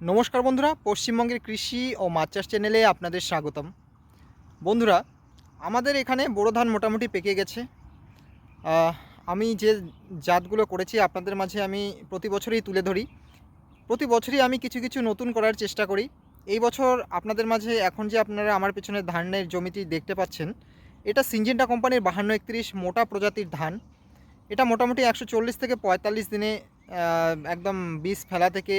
নমস্কার বন্ধুরা, পশ্চিমবঙ্গের কৃষি ও মাছ চাষ চ্যানেলে আপনাদের স্বাগতম। বন্ধুরা, আমাদের এখানে বোরো ধান মোটামুটি পেকে গেছে। আমি যে জাতগুলো করেছি, আপনাদের মাঝে আমি প্রতি বছরই তুলে ধরি। প্রতি বছরই আমি কিছু কিছু নতুন করার চেষ্টা করি। এই বছর আপনাদের মাঝে এখন যে আপনারা আমার পেছনে ধানের জমিটি দেখতে পাচ্ছেন, এটা সিনজেন্টা কোম্পানির বাহান্ন একত্রিশ মোটা প্রজাতির ধান। এটা মোটামুটি একশো চল্লিশ থেকে পঁয়তাল্লিশ দিনে একদম বীজ ফেলা থেকে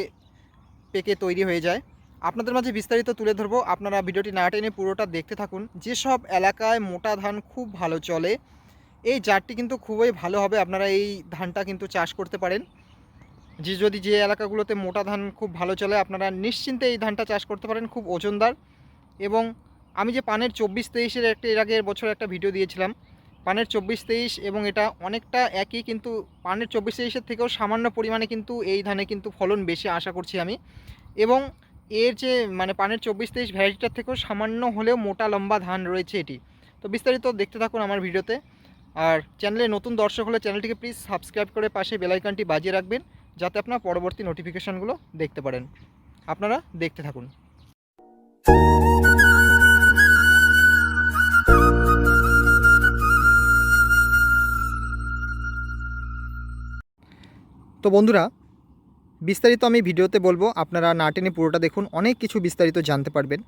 পেকে তৈরি হয়ে যায়। আপনাদের মাঝে বিস্তারিত তুলে ধরবো। আপনারা ভিডিওটি না টেনে পুরোটা দেখতে থাকুন। যেসব এলাকায় মোটা ধান খুব ভালো চলে, এই জাতটি কিন্তু খুবই ভালো হবে। আপনারা এই ধানটা কিন্তু চাষ করতে পারেন। যে যদি যে এলাকাগুলোতে মোটা ধান খুব ভালো চলে, আপনারা নিশ্চিন্তে এই ধানটা চাষ করতে পারেন। খুব ওজনদার। এবং আমি যে পানের চব্বিশ তেইশের একটা, এর আগের বছর একটা ভিডিও দিয়েছিলাম পানের চব্বিশ তেইশ এবং এটা অনেকটা একই, কিন্তু পানের চব্বিশ তেইশের থেকেও সামান্য পরিমাণে কিন্তু এই ধানে কিন্তু ফলন বেশি আশা করছি আমি। এবং এর যে মানে পানের চব্বিশ তেইশ ভ্যারাইটিটার থেকেও সামান্য হলেও মোটা লম্বা ধান রয়েছে এটি। তো বিস্তারিত দেখতে থাকুন আমার ভিডিওতে। আর চ্যানেলে নতুন দর্শক হলে চ্যানেলটিকে প্লিজ সাবস্ক্রাইব করে পাশে বেলাইকানটি বাজিয়ে রাখবেন, যাতে আপনার পরবর্তী নোটিফিকেশানগুলো দেখতে পারেন। আপনারা দেখতে থাকুন। তো বন্ধুরা, বিস্তারিত আমি ভিডিওতে বলব, আপনারা না টেনে পুরোটা দেখুন, অনেক কিছু বিস্তারিত জানতে পারবেন।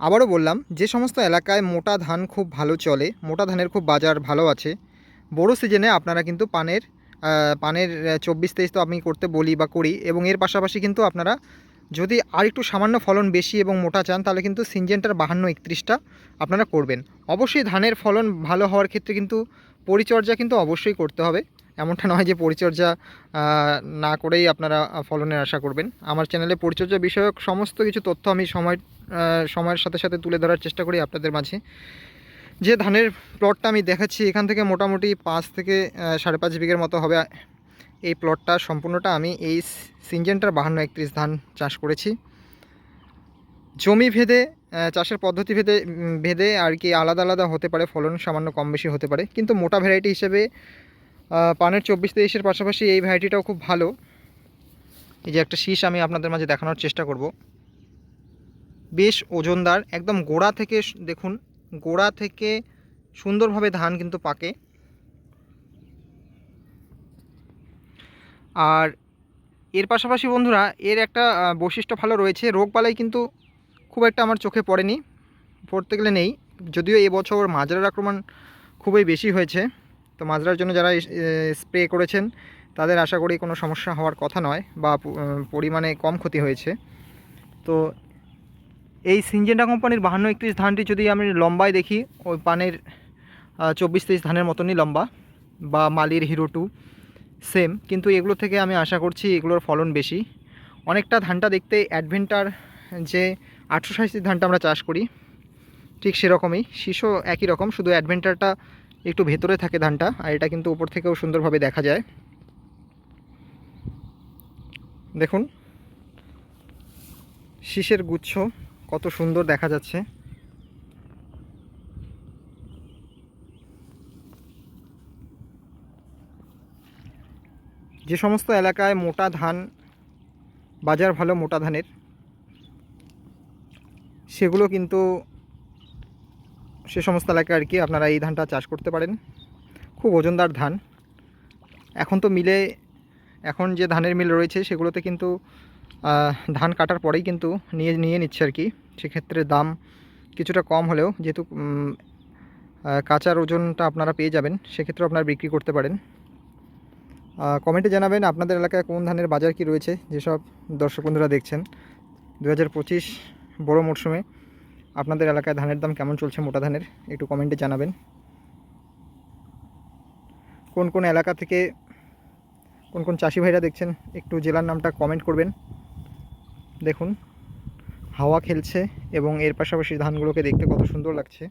আবারও বললাম, যে সমস্ত এলাকায় মোটা ধান খুব ভালো চলে, মোটা ধানের খুব বাজার ভালো আছে, বড় সিজনে আপনারা কিন্তু পানের পানের চব্বিশ তেইশ তো আমি করতে বলি বা করি, এবং এর পাশাপাশি কিন্তু আপনারা যদি আর একটু সামান্য ফলন বেশি এবং মোটা চান, তাহলে কিন্তু সিনজেন্টার বাহান্ন একত্রিশটা আপনারা করবেন। অবশ্যই ধানের ফলন ভালো হওয়ার ক্ষেত্রে কিন্তু পরিচর্যা কিন্তু অবশ্যই করতে হবে। এমনটা নয় যে পরিচর্যা না করেই আপনারা ফলনের আশা করবেন। আমার চ্যানেলে পরিচর্যা বিষয়ক সমস্ত কিছু তথ্য আমি সময় সময়ের সাথে সাথে তুলে ধরার চেষ্টা করি আপনাদের মাঝে। যে ধানের প্লটটা আমি দেখাচ্ছি, এখান থেকে মোটামুটি পাঁচ থেকে সাড়ে পাঁচ বিঘের মতো হবে। এই প্লটটা সম্পূর্ণটা আমি এই সিনজেন্টার বাহান্ন একত্রিশ ধান চাষ করেছি। জমি ভেদে চাষের পদ্ধতি ভেদে ভেদে আর কি আলাদা আলাদা হতে পারে, ফলন সামান্য কম বেশি হতে পারে। কিন্তু মোটা ভ্যারাইটি হিসেবে পানের চব্বিশ তেইশের পাশাপাশি এই ভ্যারাইটিটাও খুব ভালো। এই যে একটা শীষ আমি আপনাদের মাঝে দেখানোর চেষ্টা করব। বেশ ওজনদার, একদম গোড়া থেকে দেখুন, গোড়া থেকে সুন্দরভাবে ধান কিন্তু পাকে। আর এর পাশাপাশি বন্ধুরা, এর একটা বৈশিষ্ট্য ভালো রয়েছে রোগবালাই কিন্তু খুব একটা আমার চোখে পড়েনি, পড়তে গেলে নেই, যদিও এবছর মাজরার আক্রমণ খুবই বেশি হয়েছে। তো মাজরার জন্য যারা স্প্রে করেছেন, তাদের আশা করি কোনো সমস্যা হওয়ার কথা নয় বা পরিমাণে কম ক্ষতি হয়েছে। তো এই সিনজেন্টা কোম্পানির বাহান্ন একত্রিশ ধানটি যদি আমি লম্বায় দেখি, ওই পানের চব্বিশ তেইশ ধানের মতনই লম্বা বা মালির হিরো টু, সেম। কিন্তু এগুলো থেকে আমি আশা করছি এগুলোর ফলন বেশি। অনেকটা ধানটা দেখতে অ্যাডভেন্টার যে আটশো সাঁত্রিশ ধানটা আমরা চাষ করি, ঠিক সেরকমই। শীর্ষ একই রকম, শুধু অ্যাডভেন্টারটা একটু ভেতরে থাকে ধানটা, আর এটা কিন্তু উপর থেকেও সুন্দরভাবে দেখা যায়। দেখুন, শীষের গুচ্ছ কত সুন্দর দেখা যাচ্ছে। যে সমস্ত এলাকায় মোটা ধান, বাজার ভালো মোটা ধানের, সেগুলো কিন্তু সে সমস্ত এলাকায় আর কি আপনারা এই ধানটা চাষ করতে পারেন। খুব ওজনদার ধান। এখন তো মিলে, এখন যে ধানের মিল রয়েছে সেগুলোতে কিন্তু ধান কাটার পরেই কিন্তু নিয়ে নিয়ে নিচ্ছে আর কি। সেক্ষেত্রে দাম কিছুটা কম হলেও যেহেতু কাঁচার ওজনটা আপনারা পেয়ে যাবেন সেক্ষেত্রে আপনারা বিক্রি করতে পারেন। কমেন্টে জানাবেন আপনাদের এলাকায় কোন ধানের বাজার কি রয়েছে, যেসব দর্শক বন্ধুরা দেখছেন। দু হাজার পঁচিশ বড়ো মরশুমে আপনাদের এলাকায় ধানের দাম কেমন চলছে মোটা ধানের? একটু কমেন্টে জানাবেন। কোন কোন এলাকা থেকে কোন কোন চাষি ভাইরা দেখছেন, একটু জেলার নামটা কমেন্ট করবেন। দেখুন, হাওয়া খেলছে এবং এর পাশাপাশি ধানগুলোকে দেখতে কত সুন্দর লাগছে।